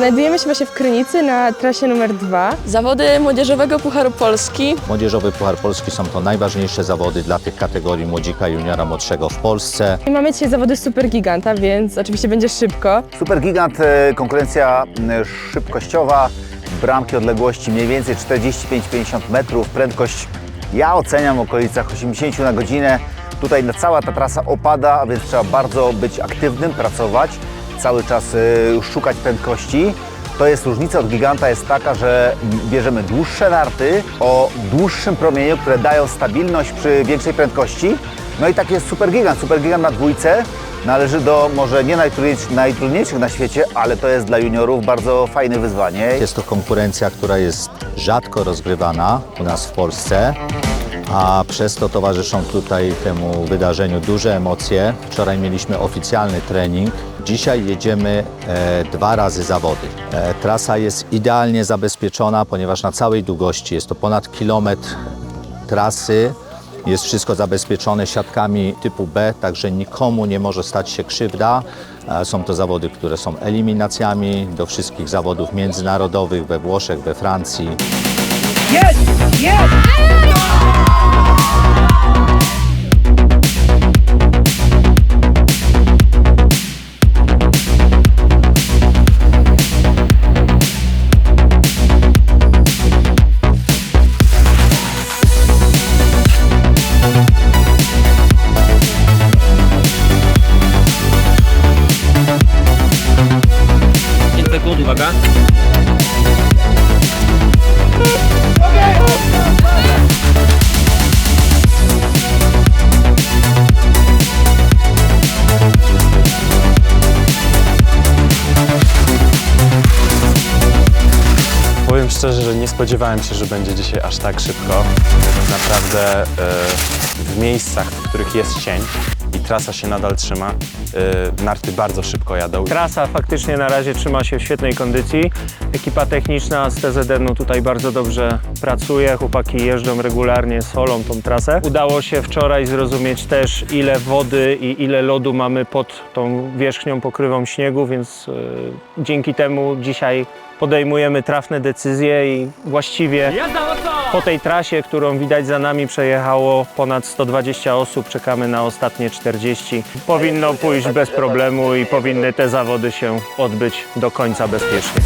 Znajdujemy się właśnie w Krynicy na trasie numer dwa. Zawody Młodzieżowego Pucharu Polski. Młodzieżowy Puchar Polski są to najważniejsze zawody dla tych kategorii młodzika juniora młodszego w Polsce. I mamy dzisiaj zawody Super Giganta, więc oczywiście będzie szybko. Super Gigant, e, konkurencja szybkościowa, bramki odległości mniej więcej 45-50 metrów, prędkość ja oceniam w okolicach 80 na godzinę. Tutaj na- cała ta trasa opada, a więc trzeba bardzo być aktywnym, pracować, cały czas e, szukać prędkości. To jest różnica od giganta jest taka, że bierzemy dłuższe narty o dłuższym promieniu, które dają stabilność przy większej prędkości. No i tak jest super gigant. Super gigant na dwójce należy do może nie najtrudniejszych, najtrudniejszych na świecie, ale to jest dla juniorów bardzo fajne wyzwanie. Jest to konkurencja, która jest rzadko rozgrywana u nas w Polsce, a przez to towarzyszą tutaj temu wydarzeniu duże emocje. Wczoraj mieliśmy oficjalny trening. Dzisiaj jedziemy e, dwa razy zawody. E, trasa jest idealnie zabezpieczona, ponieważ na całej długości jest to ponad kilometr trasy. Jest wszystko zabezpieczone siatkami typu B, także nikomu nie może stać się krzywda. E, Są to zawody, które są eliminacjami do wszystkich zawodów międzynarodowych we Włoszech, we Francji. Pięć sekund, uwaga. Powiem szczerze, że nie spodziewałem się, że będzie dzisiaj aż tak szybko. Naprawdę e, w miejscach, w których jest cień i trasa się nadal trzyma, e, narty bardzo szybko jadą. Trasa faktycznie na razie trzyma się w świetnej kondycji. Ekipa techniczna z TZN-u tutaj bardzo dobrze pracuje. Chłopaki jeżdżą regularnie, solą tą trasę. Udało się wczoraj zrozumieć też, ile wody i ile lodu mamy pod tą wierzchnią pokrywą śniegu, więc e, dzięki temu dzisiaj podejmujemy trafne decyzje i właściwie po tej trasie, którą widać za nami, przejechało ponad 120 osób. Czekamy na ostatnie 40. Powinno pójść bez problemu i powinny te zawody się odbyć do końca bezpiecznie.